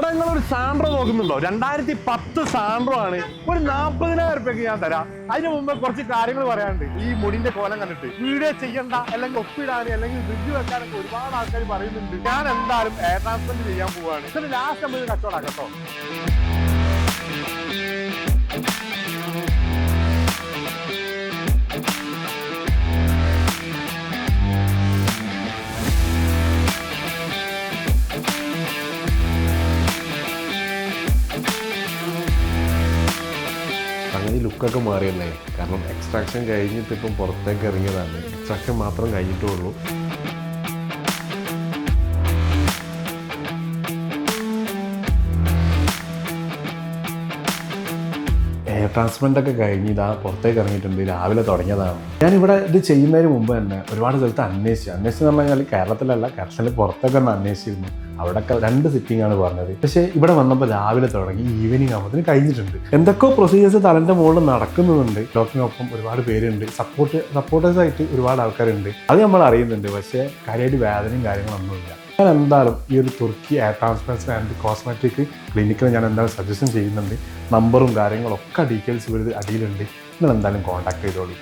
എടാ നിങ്ങൾ ഒരു സാൻഡ്രോ നോക്കുന്നുണ്ടോ? രണ്ടായിരത്തി പത്ത് സാൻഡ്രോ ആണ് ഒരു നാൽപ്പതിനായിരം റുപ്യക്ക് ഞാൻ തരാം. അതിന് മുമ്പ് കുറച്ച് കാര്യങ്ങൾ പറയാനുണ്ട്. ഈ മുടിന്റെ കോലം കണ്ടിട്ട് വീഡിയോ ചെയ്യണ്ട അല്ലെങ്കിൽ ഒപ്പിടാൻ അല്ലെങ്കിൽ ബ്രിഡ്ജ് വെക്കാനൊക്കെ ഒരുപാട് ആൾക്കാർ പറയുന്നുണ്ട്. ഞാൻ എന്തായാലും എയർ ചെയ്യാൻ പോവാണ്. എന്നിട്ട് ലാസ്റ്റ് നമ്മൾ കച്ചവടം കേട്ടോ. അങ്ങനെ ലുക്കൊക്കെ മാറിയല്ലേ കാരണം എക്സ്ട്രാക്ഷൻ കഴിഞ്ഞിട്ട് ഇപ്പം പുറത്തേക്ക് ഇറങ്ങിയതാണ്. എക്സ്ട്രാക്ഷൻ മാത്രം കഴിഞ്ഞിട്ടുള്ളൂ എയർ ട്രാൻസ്പ്ലാന്റ് ഒക്കെ കഴിഞ്ഞ് ഇതാ പുറത്തേക്ക് ഇറങ്ങിയിട്ടുണ്ട് രാവിലെ തുടങ്ങിയതാണ്. ഞാൻ ഇവിടെ ഇത് ചെയ്യുന്നതിന് മുമ്പ് തന്നെ ഒരുപാട് സ്ഥലത്ത് അന്വേഷിച്ചു. അന്വേഷിച്ചു എന്ന് പറഞ്ഞാൽ കേരളത്തിലല്ല കേരളത്തിൽ പുറത്തൊക്കെ ഒന്ന് അന്വേഷിച്ചിരുന്നു. അവിടെയൊക്കെ രണ്ട് സിറ്റിംഗ് ആണ് പറഞ്ഞത്. പക്ഷേ ഇവിടെ വന്നപ്പോൾ രാവിലെ തുടങ്ങി ഈവനിങ് ആകുമ്പോൾ കഴിഞ്ഞിട്ടുണ്ട്. എന്തൊക്കെയോ പ്രൊസീജിയേഴ്സ് തലന്റെ മുകളിൽ നടക്കുന്നുണ്ട്. ഡോക്ടറിനൊപ്പം ഒരുപാട് പേരുണ്ട്. സപ്പോർട്ട് സപ്പോർട്ടേഴ്സായിട്ട് ഒരുപാട് ആൾക്കാരുണ്ട്. അത് നമ്മൾ അറിയുന്നുണ്ട്. പക്ഷേ കാര്യമായിട്ട് വേദനയും കാര്യങ്ങളൊന്നുമില്ല. ഞാൻ എന്തായാലും ഈ ഒരു തുർക്കി എയർ ആൻഡ് കോസ്മെറ്റിക് ക്ലിനിക്കിൽ ഞാൻ എന്തായാലും സജഷൻ ചെയ്യുന്നുണ്ട്. നമ്പറും കാര്യങ്ങളൊക്കെ ഡീറ്റെയിൽസ് വരുന്നത് അടിയിലുണ്ട്. നിങ്ങൾ എന്തായാലും കോൺടാക്ട് ചെയ്തോളൂ.